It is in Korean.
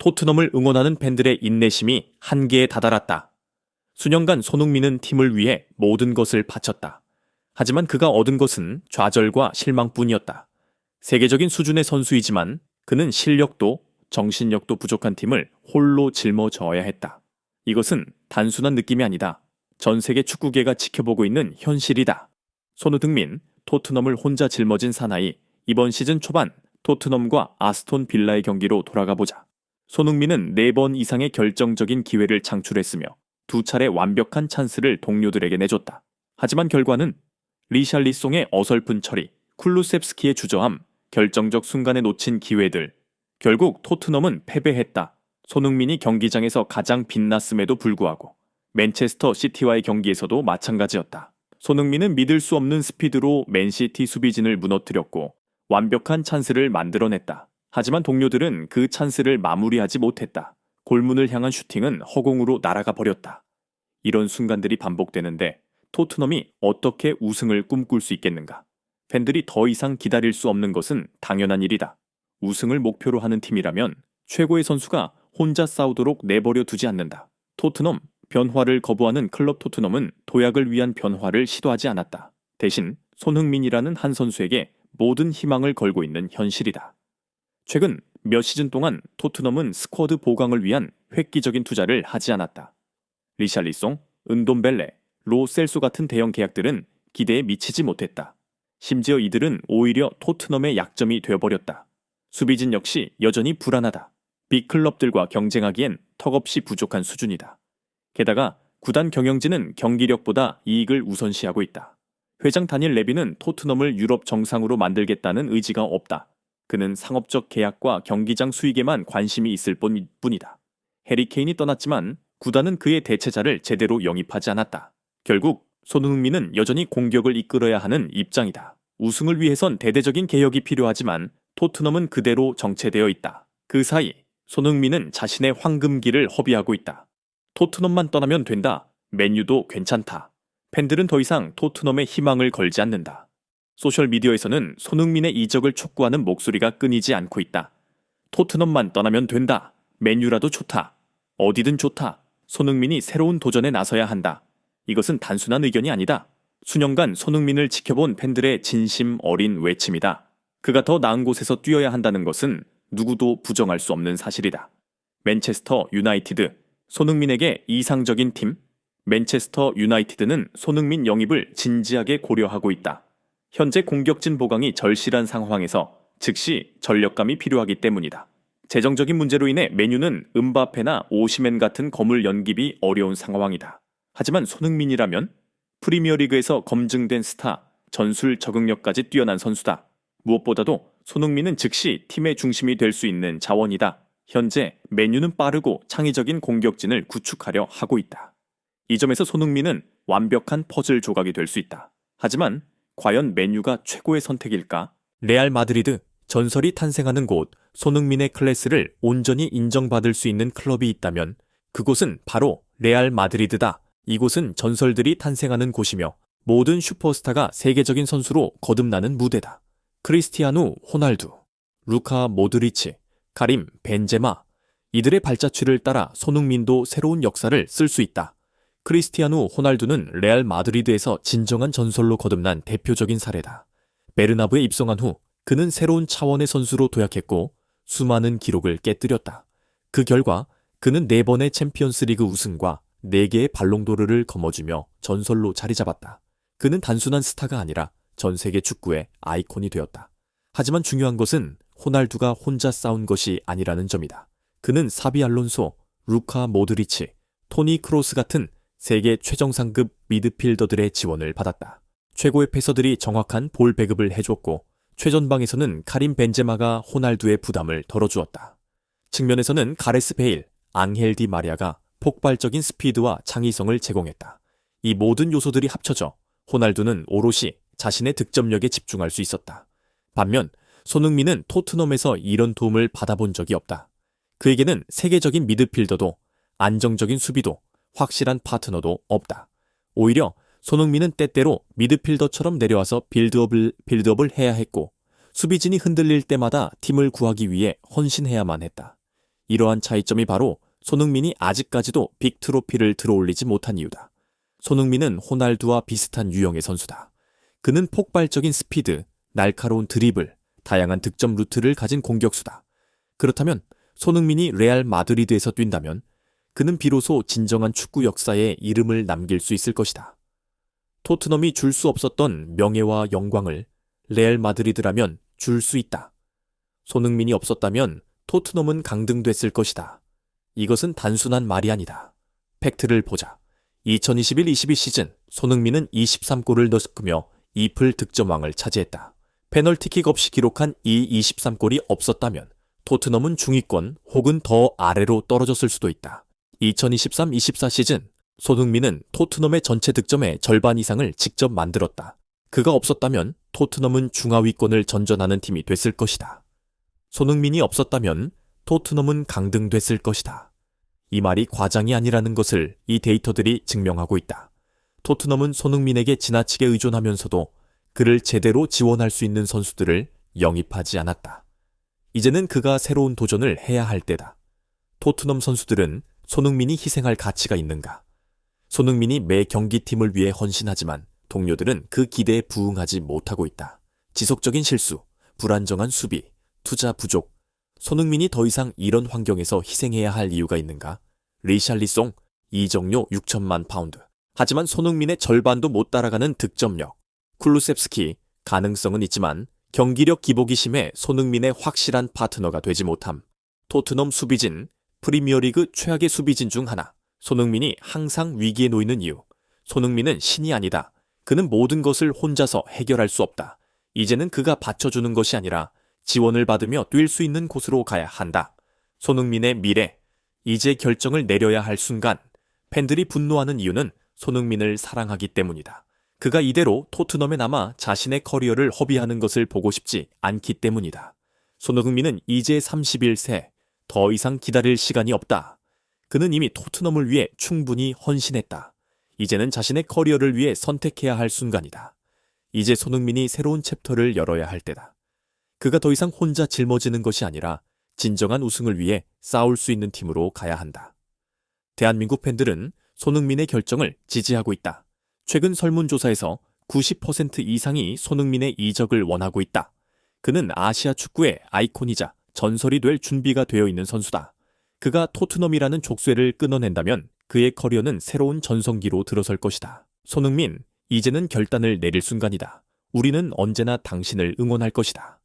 토트넘을 응원하는 팬들의 인내심이 한계에 다다랐다. 수년간 손흥민은 팀을 위해 모든 것을 바쳤다. 하지만 그가 얻은 것은 좌절과 실망뿐이었다. 세계적인 수준의 선수이지만 그는 실력도 정신력도 부족한 팀을 홀로 짊어져야 했다. 이것은 단순한 느낌이 아니다. 전 세계 축구계가 지켜보고 있는 현실이다. 손흥민, 토트넘을 혼자 짊어진 사나이, 이번 시즌 초반 토트넘과 아스톤 빌라의 경기로 돌아가 보자. 손흥민은 4번 이상의 결정적인 기회를 창출했으며 두 차례 완벽한 찬스를 동료들에게 내줬다. 하지만 결과는 리샬리송의 어설픈 처리, 쿨루셉스키의 주저함, 결정적 순간에 놓친 기회들. 결국 토트넘은 패배했다. 손흥민이 경기장에서 가장 빛났음에도 불구하고 맨체스터 시티와의 경기에서도 마찬가지였다. 손흥민은 믿을 수 없는 스피드로 맨시티 수비진을 무너뜨렸고 완벽한 찬스를 만들어냈다. 하지만 동료들은 그 찬스를 마무리하지 못했다. 골문을 향한 슈팅은 허공으로 날아가 버렸다. 이런 순간들이 반복되는데 토트넘이 어떻게 우승을 꿈꿀 수 있겠는가? 팬들이 더 이상 기다릴 수 없는 것은 당연한 일이다. 우승을 목표로 하는 팀이라면 최고의 선수가 혼자 싸우도록 내버려 두지 않는다. 토트넘, 변화를 거부하는 클럽 토트넘은 도약을 위한 변화를 시도하지 않았다. 대신 손흥민이라는 한 선수에게 모든 희망을 걸고 있는 현실이다. 최근 몇 시즌 동안 토트넘은 스쿼드 보강을 위한 획기적인 투자를 하지 않았다. 리샬리송, 은돔벨레, 로 셀소 같은 대형 계약들은 기대에 미치지 못했다. 심지어 이들은 오히려 토트넘의 약점이 되어버렸다. 수비진 역시 여전히 불안하다. 빅클럽들과 경쟁하기엔 턱없이 부족한 수준이다. 게다가 구단 경영진은 경기력보다 이익을 우선시하고 있다. 회장 다니엘 레비는 토트넘을 유럽 정상으로 만들겠다는 의지가 없다. 그는 상업적 계약과 경기장 수익에만 관심이 있을 뿐- 뿐이다. 해리 케인이 떠났지만 구단은 그의 대체자를 제대로 영입하지 않았다. 결국 손흥민은 여전히 공격을 이끌어야 하는 입장이다. 우승을 위해선 대대적인 개혁이 필요하지만 토트넘은 그대로 정체되어 있다. 그 사이 손흥민은 자신의 황금기를 허비하고 있다. 토트넘만 떠나면 된다. 맨유도 괜찮다. 팬들은 더 이상 토트넘에 희망을 걸지 않는다. 소셜미디어에서는 손흥민의 이적을 촉구하는 목소리가 끊이지 않고 있다. 토트넘만 떠나면 된다. 맨유라도 좋다. 어디든 좋다. 손흥민이 새로운 도전에 나서야 한다. 이것은 단순한 의견이 아니다. 수년간 손흥민을 지켜본 팬들의 진심 어린 외침이다. 그가 더 나은 곳에서 뛰어야 한다는 것은 누구도 부정할 수 없는 사실이다. 맨체스터 유나이티드, 손흥민에게 이상적인 팀, 맨체스터 유나이티드는 손흥민 영입을 진지하게 고려하고 있다. 현재 공격진 보강이 절실한 상황에서 즉시 전력감이 필요하기 때문이다. 재정적인 문제로 인해 메뉴는 음바페나 오시멘 같은 거물 연깁이 어려운 상황이다. 하지만 손흥민이라면 프리미어리그에서 검증된 스타, 전술 적응력까지 뛰어난 선수다. 무엇보다도 손흥민은 즉시 팀의 중심이 될 수 있는 자원이다. 현재 메뉴는 빠르고 창의적인 공격진을 구축하려 하고 있다. 이 점에서 손흥민은 완벽한 퍼즐 조각이 될 수 있다. 하지만 과연 메뉴가 최고의 선택일까? 레알 마드리드 전설이 탄생하는 곳 손흥민의 클래스를 온전히 인정받을 수 있는 클럽이 있다면 그곳은 바로 레알 마드리드다. 이곳은 전설들이 탄생하는 곳이며 모든 슈퍼스타가 세계적인 선수로 거듭나는 무대다. 크리스티아누 호날두, 루카 모드리치, 카림 벤제마 이들의 발자취를 따라 손흥민도 새로운 역사를 쓸 수 있다. 크리스티아누 호날두는 레알 마드리드에서 진정한 전설로 거듭난 대표적인 사례다. 베르나브에 입성한 후 그는 새로운 차원의 선수로 도약했고 수많은 기록을 깨뜨렸다. 그 결과 그는 4번의 챔피언스 리그 우승과 4개의 발롱도르를 거머쥐며 전설로 자리 잡았다. 그는 단순한 스타가 아니라 전 세계 축구의 아이콘이 되었다. 하지만 중요한 것은 호날두가 혼자 싸운 것이 아니라는 점이다. 그는 사비 알론소, 루카 모드리치, 토니 크로스 같은 세계 최정상급 미드필더들의 지원을 받았다. 최고의 패서들이 정확한 볼 배급을 해줬고 최전방에서는 카림 벤제마가 호날두의 부담을 덜어주었다. 측면에서는 가레스 베일, 앙헬 디 마리아가 폭발적인 스피드와 창의성을 제공했다. 이 모든 요소들이 합쳐져 호날두는 오롯이 자신의 득점력에 집중할 수 있었다. 반면 손흥민은 토트넘에서 이런 도움을 받아본 적이 없다. 그에게는 세계적인 미드필더도 안정적인 수비도 확실한 파트너도 없다. 오히려 손흥민은 때때로 미드필더처럼 내려와서 빌드업을, 빌드업을 해야 했고 수비진이 흔들릴 때마다 팀을 구하기 위해 헌신해야만 했다. 이러한 차이점이 바로 손흥민이 아직까지도 빅 트로피를 들어올리지 못한 이유다. 손흥민은 호날두와 비슷한 유형의 선수다. 그는 폭발적인 스피드, 날카로운 드리블, 다양한 득점 루트를 가진 공격수다. 그렇다면 손흥민이 레알 마드리드에서 뛴다면 그는 비로소 진정한 축구 역사에 이름을 남길 수 있을 것이다. 토트넘이 줄 수 없었던 명예와 영광을 레알 마드리드라면 줄 수 있다. 손흥민이 없었다면 토트넘은 강등됐을 것이다. 이것은 단순한 말이 아니다. 팩트를 보자. 2021-22 시즌 손흥민은 23골을 넣었으며 이플 득점왕을 차지했다. 페널티킥 없이 기록한 이 23골이 없었다면 토트넘은 중위권 혹은 더 아래로 떨어졌을 수도 있다. 2023-24 시즌 손흥민은 토트넘의 전체 득점의 절반 이상을 직접 만들었다. 그가 없었다면 토트넘은 중하위권을 전전하는 팀이 됐을 것이다. 손흥민이 없었다면 토트넘은 강등됐을 것이다. 이 말이 과장이 아니라는 것을 이 데이터들이 증명하고 있다. 토트넘은 손흥민에게 지나치게 의존하면서도 그를 제대로 지원할 수 있는 선수들을 영입하지 않았다. 이제는 그가 새로운 도전을 해야 할 때다. 토트넘 선수들은 손흥민이 희생할 가치가 있는가? 손흥민이 매 경기팀을 위해 헌신하지만 동료들은 그 기대에 부응하지 못하고 있다. 지속적인 실수, 불안정한 수비, 투자 부족. 손흥민이 더 이상 이런 환경에서 희생해야 할 이유가 있는가? 리샬리송, 이정료 6천만 파운드. 하지만 손흥민의 절반도 못 따라가는 득점력. 쿨루셉스키, 가능성은 있지만 경기력 기복이 심해 손흥민의 확실한 파트너가 되지 못함. 토트넘 수비진, 프리미어리그 최악의 수비진 중 하나. 손흥민이 항상 위기에 놓이는 이유. 손흥민은 신이 아니다. 그는 모든 것을 혼자서 해결할 수 없다. 이제는 그가 받쳐주는 것이 아니라 지원을 받으며 뛸 수 있는 곳으로 가야 한다. 손흥민의 미래. 이제 결정을 내려야 할 순간. 팬들이 분노하는 이유는 손흥민을 사랑하기 때문이다. 그가 이대로 토트넘에 남아 자신의 커리어를 허비하는 것을 보고 싶지 않기 때문이다. 손흥민은 이제 31세. 더 이상 기다릴 시간이 없다. 그는 이미 토트넘을 위해 충분히 헌신했다. 이제는 자신의 커리어를 위해 선택해야 할 순간이다. 이제 손흥민이 새로운 챕터를 열어야 할 때다. 그가 더 이상 혼자 짊어지는 것이 아니라 진정한 우승을 위해 싸울 수 있는 팀으로 가야 한다. 대한민국 팬들은 손흥민의 결정을 지지하고 있다. 최근 설문조사에서 90% 이상이 손흥민의 이적을 원하고 있다. 그는 아시아 축구의 아이콘이자 전설이 될 준비가 되어 있는 선수다. 그가 토트넘이라는 족쇄를 끊어낸다면 그의 커리어는 새로운 전성기로 들어설 것이다. 손흥민, 이제는 결단을 내릴 순간이다. 우리는 언제나 당신을 응원할 것이다.